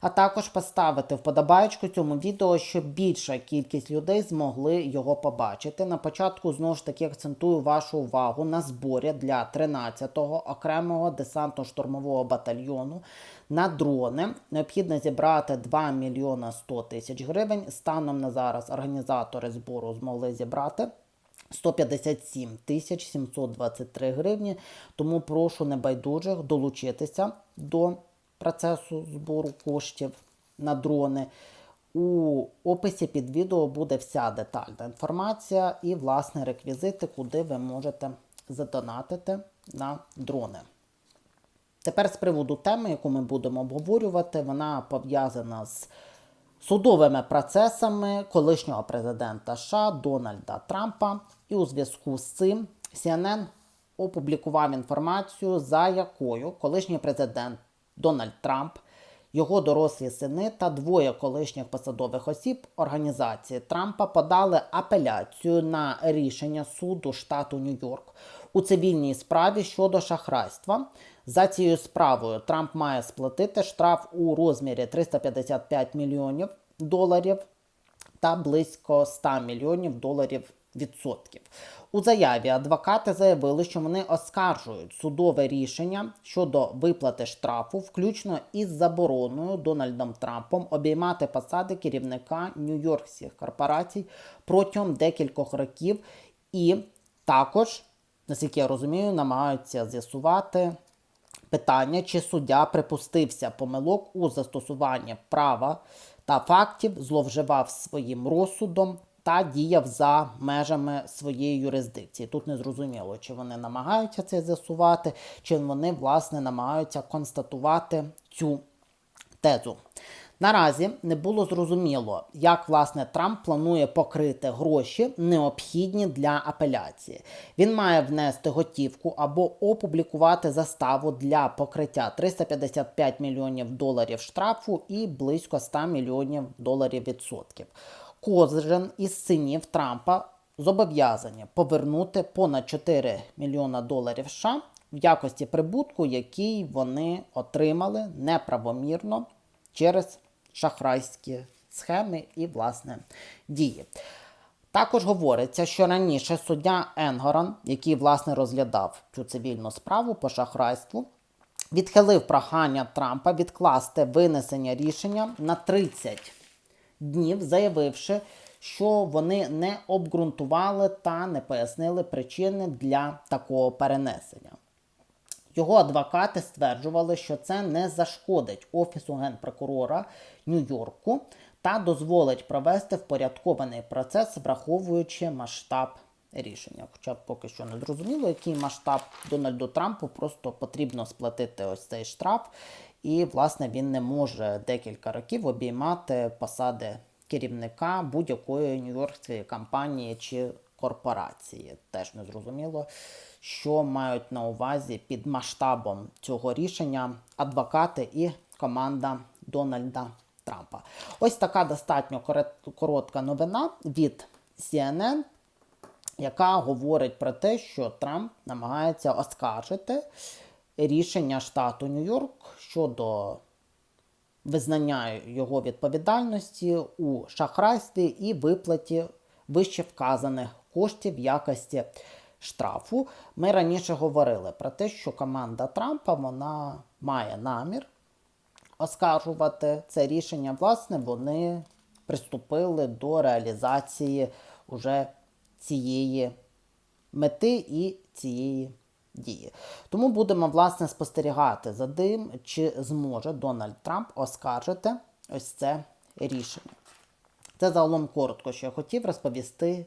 а також поставити вподобайку цьому відео, щоб більша кількість людей змогли його побачити. На початку знову ж таки акцентую вашу увагу на зборі для 13-го окремого десантно-штурмового батальйону на дрони. Необхідно зібрати 2 мільйона 100 тисяч гривень. Станом на зараз організатори збору змогли зібрати 157 тисяч 723 гривні. Тому прошу небайдужих долучитися до процесу збору коштів на дрони. У описі під відео буде вся детальна інформація і, власне, реквізити, куди ви можете задонатити на дрони. Тепер з приводу теми, яку ми будемо обговорювати, вона пов'язана з судовими процесами колишнього президента США Дональда Трампа. І у зв'язку з цим CNN опублікував інформацію, за якою колишній президент Дональд Трамп, його дорослі сини та двоє колишніх посадових осіб організації Трампа подали апеляцію на рішення суду штату Нью-Йорк у цивільній справі щодо шахрайства. За цією справою Трамп має сплатити штраф у розмірі 355 мільйонів доларів та близько 100 мільйонів доларів відсотків. У заяві адвокати заявили, що вони оскаржують судове рішення щодо виплати штрафу, включно із забороною Дональдом Трампом обіймати посади керівника нью-йоркських корпорацій протягом декількох років, і також, наскільки я розумію, намагаються з'ясувати. Питання, чи суддя припустився помилок у застосуванні права та фактів, зловживав своїм розсудом та діяв за межами своєї юрисдикції. Тут не зрозуміло, чи вони намагаються це з'ясувати, чи вони, власне, намагаються констатувати цю тезу. Наразі не було зрозуміло, як власне Трамп планує покрити гроші, необхідні для апеляції. Він має внести готівку або опублікувати заставу для покриття 355 мільйонів доларів штрафу і близько 100 мільйонів доларів відсотків. Кожен із синів Трампа зобов'язані повернути понад 4 мільйона доларів США в якості прибутку, який вони отримали неправомірно через шахрайські схеми і, власне, дії. Також говориться, що раніше суддя Енгоран, який власне розглядав цю цивільну справу по шахрайству, відхилив прохання Трампа відкласти винесення рішення на 30 днів, заявивши, що вони не обґрунтували та не пояснили причини для такого перенесення. Його адвокати стверджували, що це не зашкодить Офісу генпрокурора Нью-Йорку та дозволить провести впорядкований процес, враховуючи масштаб рішення. Хоча поки що не зрозуміло, який масштаб Дональду Трампу, просто потрібно сплатити ось цей штраф, і, власне, він не може декілька років обіймати посади керівника будь-якої нью-йоркської компанії чи корпорації. Теж не зрозуміло, що мають на увазі під масштабом цього рішення адвокати і команда Дональда Трампа. Ось така достатньо коротка новина від CNN, яка говорить про те, що Трамп намагається оскаржити рішення штату Нью-Йорк щодо визнання його відповідальності у шахрайстві і виплаті вище вказаних коштів в якості штрафу. Ми раніше говорили про те, що команда Трампа вона має намір оскаржувати це рішення. Власне, вони приступили до реалізації уже цієї мети і цієї дії. Тому будемо власне спостерігати за тим, чи зможе Дональд Трамп оскаржити ось це рішення. Це загалом коротко, що я хотів розповісти